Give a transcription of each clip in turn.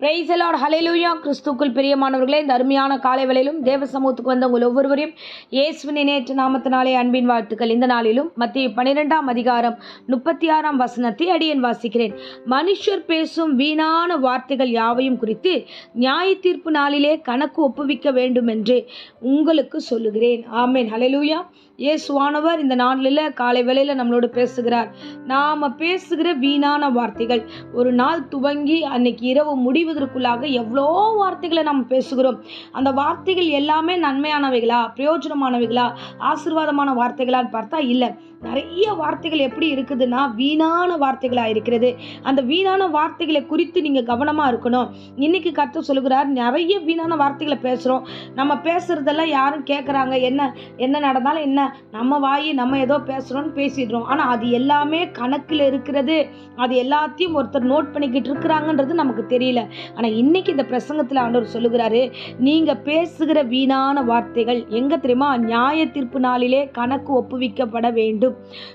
பிரைசலாட் ஹலேலூயா கிறிஸ்துக்குள் பிரியமானவர்களே இந்த அருமையான காலை வேளையிலும் தேவ சமூகத்துக்கு வந்த உங்கள் ஒவ்வொருவரையும் இயேசுவின் நேற்று நாமத்தினாலே அன்பின் வாழ்த்துக்கள். இந்த நாளிலும் மத்திய பன்னிரெண்டாம் அதிகாரம் முப்பத்தி ஆறாம் வசனத்தை அடியேன் வாசிக்கிறேன். மனுஷர் பேசும் வீணான வார்த்தைகள் யாவையும் குறித்து நியாய தீர்ப்பு நாளிலே கணக்கு ஒப்புவிக்க வேண்டும் என்று உங்களுக்கு சொல்லுகிறேன். ஆமேன். ஹalleluya இயேசுவானவர் இந்த நாளில் காலை வேளையில் நம்மளோடு பேசுகிறார். நாம் பேசுகிற வீணான வார்த்தைகள் ஒரு நாள் துவங்கி அன்னைக்கு இரவு முடி முடிவதற்குள்ளாக எவ்வளோ வார்த்தைகளை நம்ம பேசுகிறோம். அந்த வார்த்தைகள் எல்லாமே நன்மையானவைகளா பிரயோஜனமானவைகளா ஆசீர்வாதமான வார்த்தைகளான்னு பார்த்தா இல்லை. நிறைய வார்த்தைகள் எப்படி இருக்குதுன்னா வீணான வார்த்தைகளாக இருக்கிறது. அந்த வீணான வார்த்தைகளை குறித்து நீங்கள் கவனமாக இருக்கணும். இன்னைக்கு கற்று சொல்லுகிறார் நிறைய வீணான வார்த்தைகளை பேசுகிறோம் நம்ம பேசுகிறதெல்லாம் யாரும் கேட்குறாங்க என்ன என்ன நடந்தாலும் என்ன நம்ம வாயி நம்ம ஏதோ பேசுகிறோம்னு பேசிடுறோம். ஆனால் அது எல்லாமே கணக்கில் இருக்கிறது. அது எல்லாத்தையும் ஒருத்தர் நோட் பண்ணிக்கிட்டு இருக்கிறாங்கன்றது நமக்கு தெரியல. ஆனால் இன்னைக்கு இந்த பிரசங்கத்தில் ஆண்டவர் சொல்லுகிறாரு நீங்கள் பேசுகிற வீணான வார்த்தைகள் எங்கே தெரியுமா? நியாய தீர்ப்பு நாளிலே கணக்கு ஒப்புவிக்கப்பட வேண்டும்.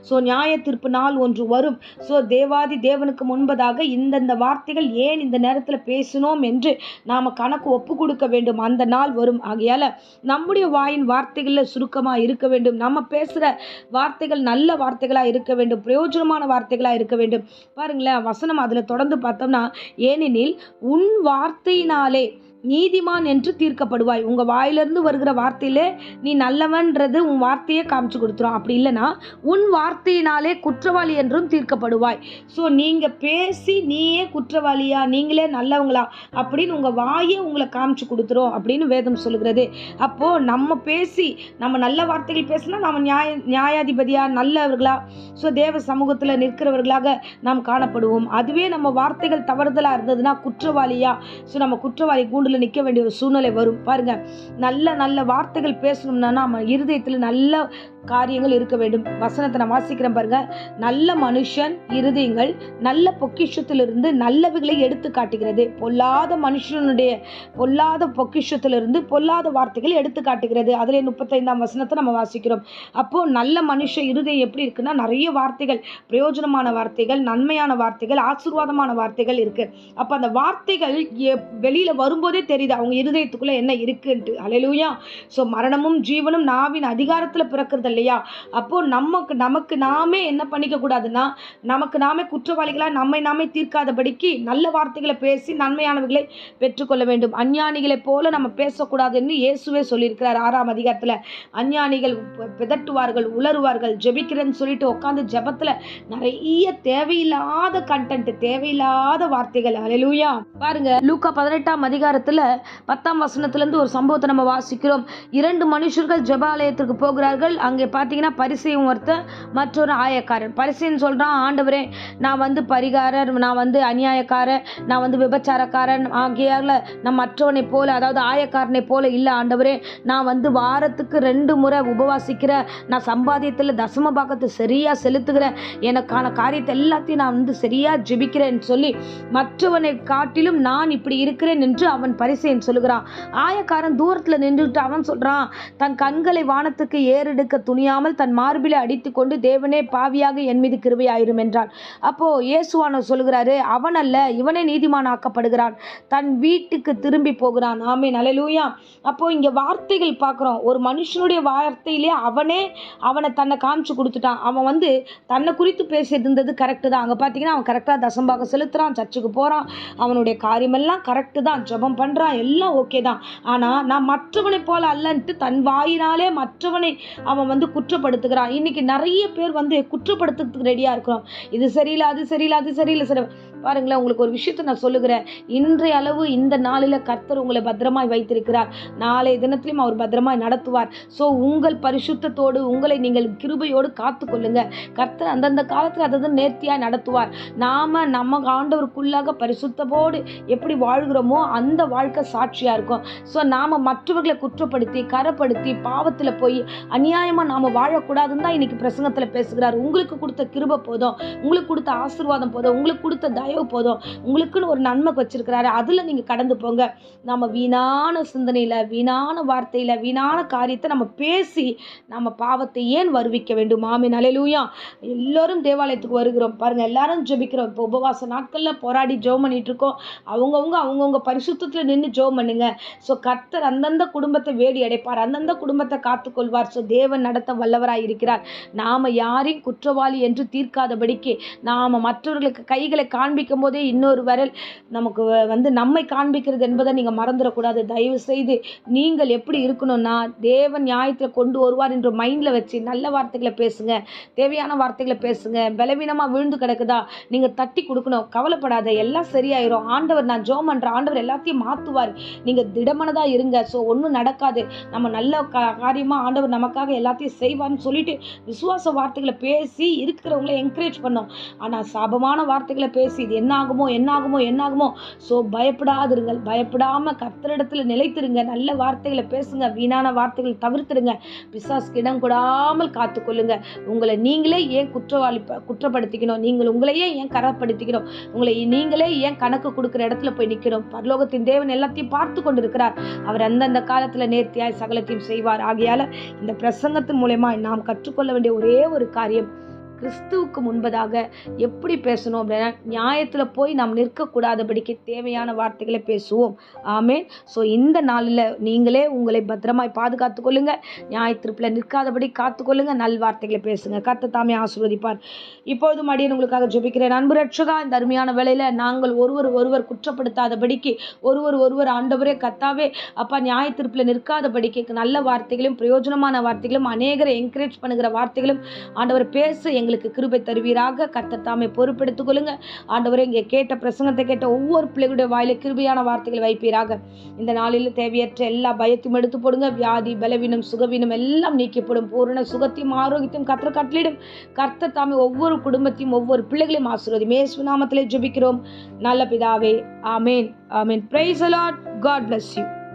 ஸோ நியாய தீர்ப்பு நாள் ஒன்று வரும். ஸோ தேவாதி தேவனுக்கு முன்பதாக இந்தந்த வார்த்தைகள் ஏன் இந்த நேரத்தில் பேசினோம் என்று நாம் கணக்கு ஒப்பு கொடுக்க வேண்டும். அந்த நாள் வரும். ஆகையால் நம்முடைய வாயின் வார்த்தைகளில் சுருக்கமாக இருக்க வேண்டும். நம்ம பேசுகிற வார்த்தைகள் நல்ல வார்த்தைகளாக இருக்க வேண்டும். பிரயோஜனமான வார்த்தைகளாக இருக்க வேண்டும். பாருங்களேன் வசனம் அதில் தொடர்ந்து பார்த்தோம்னா ஏனெனில் உன் வார்த்தையினாலே நீதிமான் என்று தீர்க்கப்படுவாய். உங்கள் வாயிலிருந்து வருகிற வார்த்தையிலே நீ நல்லவன்றது உன் வார்த்தையே காமிச்சு கொடுத்துரும். அப்படி இல்லைன்னா உன் வார்த்தையினாலே குற்றவாளி என்றும் தீர்க்கப்படுவாய். ஸோ நீங்கள் பேசி நீயே குற்றவாளியா நீங்களே நல்லவங்களா அப்படின்னு உங்கள் வாயே உங்களை காமிச்சு கொடுத்துரும் அப்படின்னு வேதம் சொல்லுகிறது. அப்போது நம்ம பேசி நம்ம நல்ல வார்த்தைகள் பேசினா நம்ம நியாய நியாயாதிபதியாக நல்லவர்களா? ஸோ தேவ சமூகத்தில் நிற்கிறவர்களாக நாம் காணப்படுவோம். அதுவே நம்ம வார்த்தைகள் தவறுதலாக இருந்ததுன்னா குற்றவாளியா? ஸோ நம்ம குற்றவாளி கூண்டில் நிற்க வேண்டிய ஒரு சூழ்நிலை வரும். பாருங்க நல்ல நல்ல வார்த்தைகள் பேசணும்னா நம்ம இருதயத்தில் நல்ல காரியங்கள் இருக்க வேண்டும். வசனத்தை நான் வாசிக்கிறேன் பாருங்க. நல்ல மனுஷன் இருதயங்கள் நல்ல பொக்கிஷத்திலிருந்து நல்லவைகளை எடுத்து காட்டுகிறது. பொல்லாத மனுஷனுடைய பொல்லாத பொக்கிஷத்திலிருந்து பொல்லாத வார்த்தைகள் எடுத்து காட்டுகிறது. அதில் முப்பத்தைந்தாம் வசனத்தை நம்ம வாசிக்கிறோம். அப்போ நல்ல மனுஷ இருதயம் எப்படி இருக்குன்னா நிறைய வார்த்தைகள் பிரயோஜனமான வார்த்தைகள் நன்மையான வார்த்தைகள் ஆசீர்வாதமான வார்த்தைகள் இருக்கு. அப்போ அந்த வார்த்தைகள் எ- வெளியில வரும்போதே தெரியுது அவங்க இருதயத்துக்குள்ளே என்ன இருக்குன்ட்டு. அலையிலூயா ஸோ மரணமும் ஜீவனும் நாவின் அதிகாரத்தில் பிறக்கிறது இல்லையா? அப்போது நமக்கு நமக்கு நாமே என்ன பண்ணிக்க கூடாதுன்னா நமக்கு நாமே குற்றவாளிகளாக நம்மை நாமே தீர்க்காதபடிக்கு நல்ல வார்த்தைகளை பேசி நன்மையானவர்களை பெற்றுக்கொள்ள வேண்டும். அஞ்ஞானிகளைப் போல நம்ம பேசக்கூடாதுன்னு இயேசுவே சொல்லியிருக்கிறார் ஆறாம் அதிகாரத்தில். அஞ்ஞானிகள் பிதட்டுவார்கள் உளறுவார்கள் ஜெபிக்கிறேன்னு சொல்லிட்டு உட்காந்து ஜெபத்தில் நிறைய தேவையில்லாத கண்டென்ட் தேவையில்லாத வார்த்தைகள். அலையிலூயா பாருங்க லூக்கா பதினெட்டாம் அதிகாரத்தில் பத்தாம் வசனத்திலேருந்து ஒரு சம்பவத்தை நம்ம வாசிக்கிறோம். இரண்டு மனுஷர்கள் ஜெபாலயத்திற்கு போகிறார்கள். அங்கே பார்த்தீங்கன்னா பரிசையும் ஒருத்தன் மற்றொரு ஆயக்காரன். பரிசைன்னு சொல்கிறான் ஆண்டவரே நான் வந்து பரிகாரர் நான் வந்து அநியாயக்காரன் நான் வந்து விபச்சாரக்காரன். ஆகியாரில் நான் மற்றவனை போல அதாவது ஆயக்காரனை போல இல்லை ஆண்டவரே. நான் வந்து வாரத்துக்கு ரெண்டு முறை உபவாசிக்கிற நான் சம்பாதியத்தில் தசம பாகத்தை சரியாக செலுத்துகிறேன் எனக்கான காரியத்தை எல்லாத்தையும் நான் வந்து சரியாக ஜெபிக்கிறேன்னு சொல்லி மற்றவனை காட்டிலும் நான் இப்படி இருக்கிறேன் என்று அவன் பரிசேன் சொல்லுகிறான். ஆயக்காரன் தூரத்தில் நின்றுட்டு அவன் சொல்கிறான் தன் கண்களை வானத்துக்கு ஏறெடுக்க துணியாமல் தன் மார்பிலை அடித்து கொண்டு தேவனே பாவியாக என் மீது கிருபையாயிரும் என்றான். அப்போ இயேசுவான சொல்லுகிறாரு அவன் அல்ல இவனே நீதிமான் ஆக்கப்படுகிறான் தன் வீட்டுக்கு திரும்பி போகிறான். ஆமே நலலூயா அப்போ இங்கே வார்த்தைகள் பார்க்குறோம் ஒரு மனுஷனுடைய வார்த்தையிலே அவனே அவனை தன்னை காமிச்சு கொடுத்துட்டான். அவன் வந்து தன்னை குறித்து பேசியிருந்தது கரெக்டு தான். அங்கே பார்த்தீங்கன்னா அவன் கரெக்டாக தசம்பாக செலுத்துகிறான் சர்ச்சுக்கு போகிறான் அவனுடைய காரியமெல்லாம் கரெக்டு தான். ஜெபம் பண்ணுறான் எல்லாம் ஓகே தான். ஆனால் நான் மற்றவனை போல அல்லன்ட்டு தன் வாயினாலே மற்றவனை அவன் வந்து குற்றப்படுத்துகிறான். இன்னைக்கு நிறைய பேர் வந்து குற்றப்படுத்துறதுக்கு ரெடியாக இருக்கிறோம். இது சரியில்லை அது சரியில்லை அது சரியில்லை சரி. பாருங்களேன் உங்களுக்கு ஒரு விஷயத்தை நான் சொல்லுகிறேன். இன்றைய அளவு இந்த நாளில் கர்த்தர் உங்களை பத்திரமாய் வைத்திருக்கிறார். நாளைய தினத்திலையும் அவர் பத்திரமாய் நடத்துவார். ஸோ உங்கள் பரிசுத்தத்தோடு உங்களை நீங்கள் கிருபையோடு காத்து கொள்ளுங்க. கர்த்தர் அந்தந்த காலத்தில் அதை நேர்த்தியாக நடத்துவார். நாம நம்ம ஆண்டவருக்குள்ளாக பரிசுத்தமோடு எப்படி வாழ்கிறோமோ அந்த வாழ்க்கை சாட்சியாக இருக்கும். ஸோ நாம் மற்றவர்களை குற்றப்படுத்தி கரப்படுத்தி பாவத்தில் போய் அநியாயமாக நாம் வாழக்கூடாதுன்னு தான் இன்னைக்கு பிரசங்கத்தில் பேசுகிறார். உங்களுக்கு கொடுத்த கிருபை போதும். உங்களுக்கு கொடுத்த ஆசீர்வாதம் போதும். உங்களுக்கு கொடுத்த தயவு போதும். உங்களுக்குன்னு ஒரு நன்மை வச்சிருக்கிறாரு. அதில் நீங்கள் கடந்து போங்க. நம்ம வீணான சிந்தனையில் வீணான வார்த்தையில் வீணான காரியத்தை நம்ம பேசி நம்ம பாவத்தை ஏன் வருவிக்க வேண்டும்? மாமி அலையிலூயா எல்லோரும் தேவாலயத்துக்கு வருகிறோம். பாருங்கள் எல்லாரும் ஜெபிக்கிறோம். இப்போ உபவாச நாட்களில் போராடி ஜெபம் பண்ணிட்டு இருக்கோம். அவங்கவுங்க அவங்கவுங்க பரிசுத்தத்தில் நின்று ஜெபம் பண்ணுங்க. ஸோ கர்த்தர் அந்தந்த குடும்பத்தை வேடி அடைப்பார். அந்தந்த குடும்பத்தை காத்துக்கொள்வார். ஸோ தேவன் நடத்த வல்லவராய் இருக்கிறார். நாம் யாரையும் குற்றவாளி என்று தீர்க்காதபடிக்கு நாம் மற்றவர்களுக்கு கைகளை காண்பிக்கும் போதே இன்னொரு வரல் நமக்கு வ- வந்து நம்மை காண்பிக்கிறது என்பதை நீங்கள் மறந்துடக்கூடாது. தயவு செய்து நீங்கள் எப்படி இருக்கணும்னா தேவன் நியாயத்தில் கொண்டு வருவார் என்ற மைண்டில் வச்சு நல்ல வார்த்தைகளை பேசுங்க. தேவையான வார்த்தைகளை பேசுங்க. பலவீனமாக விழுந்து கிடக்குதா? நீங்கள் தட்டி கொடுக்கணும். கவலைப்படாத எல்லாம் சரியாயிரும். ஆண்டவர் நான் ஜோம் பண்ணுற ஆண்டவர் எல்லாத்தையும் மாற்றுவார் நீங்கள் திடமனதாக இருங்க. ஸோ ஒன்றும் நடக்காது. நம்ம நல்ல காரியமாக ஆண்டவர் நமக்காக எல்லாத்தையும் செய்வார்னு சொல்லிட்டு விசுவாச வார்த்தைகளை பேசி இருக்கிறவங்கள என்கரேஜ் பண்ணோம். ஆனால் சாபமான வார்த்தைகளை பேசி இது என்னாகுமோ என்னாகுமோ என்னாகுமோ? ஸோ பயப்படாதிருங்கள். பயப்படாமல் கர்த்தரிடத்துல நிலைத்திருங்க. நல்ல வார்த்தைகளை பேசுங்க. வீணான வார்த்தைகளை தவிர்த்துடுங்க. பிசாஸ்க்கு இடம் கொடாமல் காத்துக்கொள்ளுங்க. உங்களை நீங்களே ஏன் குற்றவாளி குற்றப்படுத்திக்கணும்? நீங்கள் உங்களையே ஏன் கரப்படுத்திக்கணும்? உங்களை நீங்களே ஏன் கணக்கு கொடுக்குற இடத்துல போய் நிற்கணும் பரலோகத்தின் தேவன் எல்லாத்தையும் பார்த்து கொண்டிருக்கிறார். அவர் அந்தந்த காலத்தில் நேர்த்தியாய் சகலத்தையும் செய்வார். ஆகையால் இந்த பிரசங்கத்தின் மூலயமா நாம் கற்றுக்கொள்ள வேண்டிய ஒரே ஒரு காரியம் கிறிஸ்துவுக்கு முன்பதாக எப்படி பேசணும் அப்படின்னா நியாயத்தில் போய் நாம் நிற்கக்கூடாதபடிக்கு தேவையான வார்த்தைகளை பேசுவோம். ஆமேன். ஸோ இந்த நாளில் நீங்களே உங்களை பத்திரமாய் பாதுகாத்து கொள்ளுங்க. நியாயத்திருப்பில் நிற்காதபடி காத்துக்கொள்ளுங்க நல் வார்த்தைகளை பேசுங்க. கத்த தாமே ஆசிர்வதிப்பார். இப்பொழுதும் மடியன் உங்களுக்காக ஜெபிக்கிறேன். அன்பு ரட்சகா இந்த அருமையான வேலையில் நாங்கள் ஒருவர் ஒருவர் குற்றப்படுத்தாதபடிக்கு ஒருவர் ஒருவர் ஆண்டவரே கத்தாவே அப்பா நியாயத்திருப்பில் நிற்காதபடிக்கு நல்ல வார்த்தைகளும் பிரயோஜனமான வார்த்தைகளும் அநேகரை என்கரேஜ் பண்ணுகிற வார்த்தைகளும் ஆண்டவர் பேச எங்களுக்கு கிருபை தருவீராக. கர்த்தர் தாமே பொறுப்பெடுத்துக் கொள்ளுங்க. ஆண்டவரே இங்கே கேட்ட பிரசங்கத்தை கேட்ட ஒவ்வொரு பிள்ளைகளுடைய வாயில கிருபையான வார்த்தைகளை வைப்பீராக. இந்த நாளில் தேவையற்ற எல்லா பயத்தையும் எடுத்து போடுங்க. வியாதி பலவீனம் சுகவீனம் எல்லாம் நீக்கப்படும். பூரண சுகத்தையும் ஆரோக்கியத்தையும் கர்த்தர் கட்டளிடும் கர்த்தர் தாமே ஒவ்வொரு குடும்பத்தையும் ஒவ்வொரு பிள்ளைகளையும் ஆசீர்வதி மேசு நாமத்திலே ஜபிக்கிறோம். நல்ல பிதாவே ஆமேன் ஆமேன். Praise the Lord God bless you